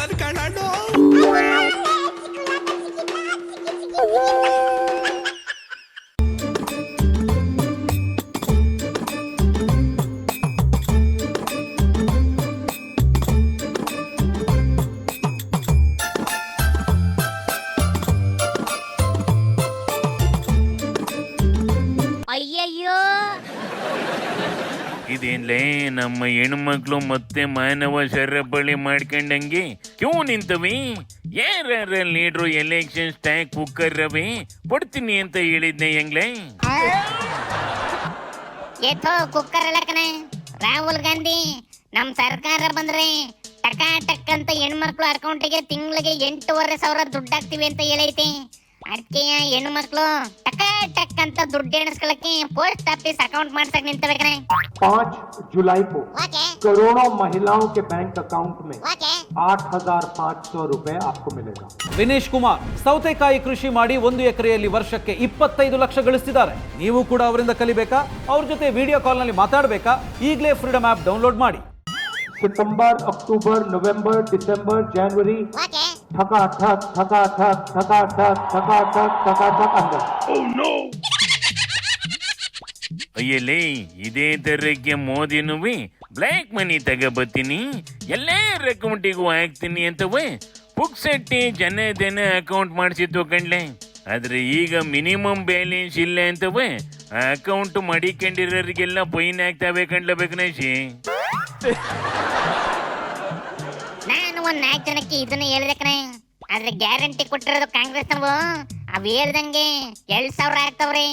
ಕುಯ್ತಾನ ಕಣ್ಣು ಅಯ್ಯಯ್ಯೋ ಇದೇನ್ಲೇ, ನಮ್ಮ ಹೆಣ್ಮಕ್ಳು ಮತ್ತೆ ಮಾನವ ಸರಪಳಿ ಮಾಡ್ಕೊಂಡಂಗೆ ಕ್ಯೂ ನಿಂತವಿ? ಯಾರ ಲೀಡ್ರು ಎಲೆಕ್ಷನ್ ಸ್ಟ್ಯಾಕ್ ಕುಕ್ಕರ್ ರವಿ? ಕೊಡ್ತೀನಿ ಅಂತ ಹೇಳಿದ್ನೆ ಹೆಂಗ್ಲೇ? ಕುಕ್ಕರ್ ಅಲ್ಲಕನೆ ರಾಹುಲ್ ಗಾಂಧಿ, ನಮ್ ಸರ್ಕಾರ ಬಂದ್ರೆ ಟಕ ಟಕ್ ಅಂತ ಹೆಣ್ಮಕ್ಳು ಅಕೌಂಟಿಗೆ ತಿಂಗಳಿಗೆ ಎಂಟೂವರೆ ಸಾವಿರ ದುಡ್ಡು ಹಾಕ್ತಿವಿ ಅಂತ ಹೇಳೈತಿ ಅದಕ್ಕೆ ಹೆಣ್ಮಕ್ಳು ಟಕ ಟಕ್ ಅಂತ ದುಡ್ಡು ಎಣಿಸ್ಕೊಳಕ್ಕೆ ಪೋಸ್ಟ್ ಆಫೀಸ್ ಅಕೌಂಟ್ ಮಾಡ್ಸಕ್ ನಿಂತಬೇಕನೆ पाँच जुलाई को ಓಕೆ करोड़ों महिलाओं के बैंक अकाउंट में ಓಕೆ आठ हजार पाँच सौ रुपए आपको मिलेगा ವಿನೇಶ್ ಕುಮಾರ್ ಸೌತೆಕಾಯಿ ಕೃಷಿ ಮಾಡಿ ಒಂದು ಎಕರೆಯಲ್ಲಿ ವರ್ಷಕ್ಕೆ ಇಪ್ಪತ್ತೈದು ಲಕ್ಷ ಗಳಿಸ್ತಿದ್ದಾರೆ ನೀವು ಕೂಡ ಅವರಿಂದ ಕಲಿಬೇಕಾ ಅವ್ರ ಜೊತೆ ವಿಡಿಯೋ ಕಾಲ್ನಲ್ಲಿ ಮಾತಾಡಬೇಕಾ ಈಗಲೇ ಫ್ರೀಡಮ್ ಆ್ಯಪ್ ಡೌನ್ಲೋಡ್ ಮಾಡಿ सितंबर अक्टूबर नवंबर दिसंबर जनवरी ಓಕೆ ಠಕಾಠಕ್ ಥಕಾ ಠಕಾಠಕ್ ಠಕಾಠಕ್ ಠಕಾಠಕ್ ಅಂದ ಅಯ್ಯಲೇ ಇದೇ ತರಕ್ಕೆ ಮೋದಿನುವೆ ಬ್ಲ್ಯಾಕ್ ಮನಿ ತಗೋಬತ್ತೀನಿ ಎಲ್ಲರ ಅಕೌಂಟಿಗೂ ಹಾಕ್ತೀನಿ ಅಂತವೇ ಜನ ಜನಧನ ಅಕೌಂಟ್ ಮಾಡಿಸಿದ್ದು ಕಣ್ಲೆ ಆದ್ರೆ ಈಗ ಮಿನಿಮಮ್ ಬ್ಯಾಲೆನ್ಸ್ ಇಲ್ಲ ಅಂತವೇ ಅಕೌಂಟ್ ಮಡಿಕೊಂಡಿರೋರಿಗೆಲ್ಲ ಪೈನ್ ಹಾಕ್ತಾವೆ ಕಣ್ಲಬೇಕು ನಶಿ ಒಂದ್ ನಾಲ್ಕು ಜನಕ್ಕೆ ಇದನ್ನ ಹೇಳಿದೆ ಕಣೆ. ಆದ್ರೆ ಗ್ಯಾರಂಟಿ ಕೊಟ್ಟಿರೋದು ಕಾಂಗ್ರೆಸ್ ನಾವು ಅವ್ ಹೇಳ್ದಂಗೆ ಎರಡ್ ಸಾವಿರ ಆಗ್ತಾವ್ರಿ.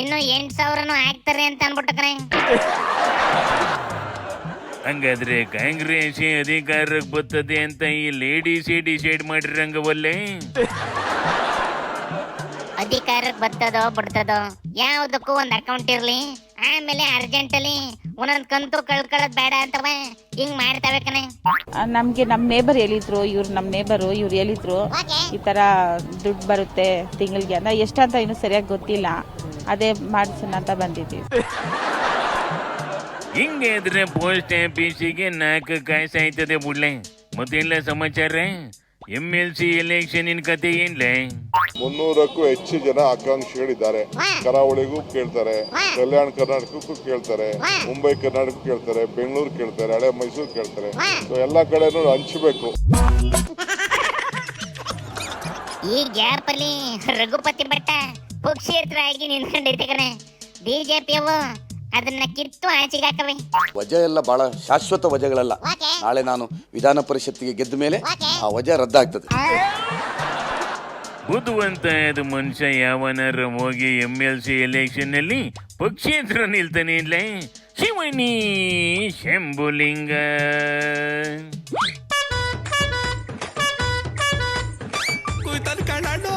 ಇನ್ನು ಎಂಟ್ ಸಾವಿರನು ಹಾಕ್ತಾರೆ ಅಂತ ಅನ್ಬಿಟ್ಟು ಕಣೆ. ಹಂಗಾದ್ರೆ ಕಾಂಗ್ರೆಸ್ ಅಧಿಕಾರಕ್ಕೆ ಬರ್ತದೆ ಅಂತ ಈ ಲೇಡೀಸೇ ಡಿಸೈಡ್ ಮಾಡಿರಂಗವಲ್ಲೇ ಅಧಿಕಾರಕ್ಕೆ ಬರ್ತದೋ ಬಿಡ್ತದೋ? ಯಾವ್ದಕ್ಕೂ ಒಂದ್ ಅಕೌಂಟ್ ಇರ್ಲಿ. ಆಮೇಲೆ ಅರ್ಜೆಂಟ್ ಅಲ್ಲಿ ಒಂದೊಂದ್ ಕಂತು ಕಳ್ಕೊಳ್ಳೋದ್ ಬೇಡ ಅಂತ ಹಿಂಗ್ ಮಾಡ್ತಾವೆ ಕಣೆ. ಆ, ನಮ್ಗೆ ನಮ್ ನೇಬರ್ ಹೇಳಿದ್ರು ಇವ್ರು ನಮ್ ನೇಬರು ಇವ್ರು ಹೇಳಿದ್ರು ಈ ತರ ದುಡ್ಡು ಬರುತ್ತೆ ತಿಂಗಳಿಗೆ ಅಂದ್ರೆ ಎಷ್ಟಂತ ಇನ್ನು ಸರಿಯಾಗಿ ಗೊತ್ತಿಲ್ಲ. ಅದೇ ಮಾಡಿಸೋಣ ಅಂತ ಬಂದಿದ್ದೀವಿ. ಹಿಂಗೆ ಇದ್ರೆ ಪೋಸ್ಟ್ ಆಫೀಸಿಗೆ ನಾಲ್ಕು ಕಾಯ್ಸ ಆಯ್ತದೆ ಬುಡ್ಲೆ ಮತ್ತೆಲ್ಲ ಸಮಾಚಾರ? ಎಂ ಎಲ್ ಸಿ ಎಲೆಕ್ಷನ್ ಕತೆ ಏನ್ಲೇ? ಮುನ್ನೂರಕ್ಕೂ ಹೆಚ್ಚು ಜನ ಆಕಾಂಕ್ಷಿಗಳಿದ್ದಾರೆ ಕರಾವಳಿಗೂ ಕೇಳ್ತಾರೆ. ಕಲ್ಯಾಣ ಕರ್ನಾಟಕಕ್ಕೂ ಕೇಳ್ತಾರೆ. ಮುಂಬೈ ಕರ್ನಾಟಕ ಕೇಳ್ತಾರೆ. ಬೆಂಗಳೂರು ಕೇಳ್ತಾರೆ. ಹಳೆ ಮೈಸೂರು ಕೇಳ್ತಾರೆ. ಸೊ ಎಲ್ಲಾ ಕಡೆನೂ ಹಂಚಬೇಕು. ಈ ಗ್ಯಾಪ್ ಅಲ್ಲಿ ರಘುಪತಿ ಭಟ್ಟ ಪಕ್ಷೇತರಾಗಿ ನಿಂತ್ಕೊಂಡೈತೆ ಕಣೆ. ಬಿಜೆಪಿ ಅವು ಅದನ್ನ ಕಿತ್ತು ಆಚೆಗಾಕವೆ ವಜಾ ಎಲ್ಲ ಬಹಳ ಶಾಶ್ವತ ವಜೆಗಳಲ್ಲ. ನಾಳೆ ನಾನು ವಿಧಾನ ಪರಿಷತ್ತಿಗೆ ಗೆದ್ದ ಮೇಲೆ ಆ ವಜಾ ರದ್ದಾಗ್ತದೆ. ಬುದ್ಧಿವಂತ ಮನುಷ್ಯ ಯಾವನಾರ ಹೋಗಿ ಎಂ ಎಲ್ ಸಿ ಎಲೆಕ್ಷನ್ನಲ್ಲಿ ಪಕ್ಷೇತರ ನಿಲ್ತಾನೆ ಇಲ್ಲ ಶಿವನಿ ಶಂಭುಲಿಂಗ. ಕುಯ್ತಾನ ಕಣ್ಣು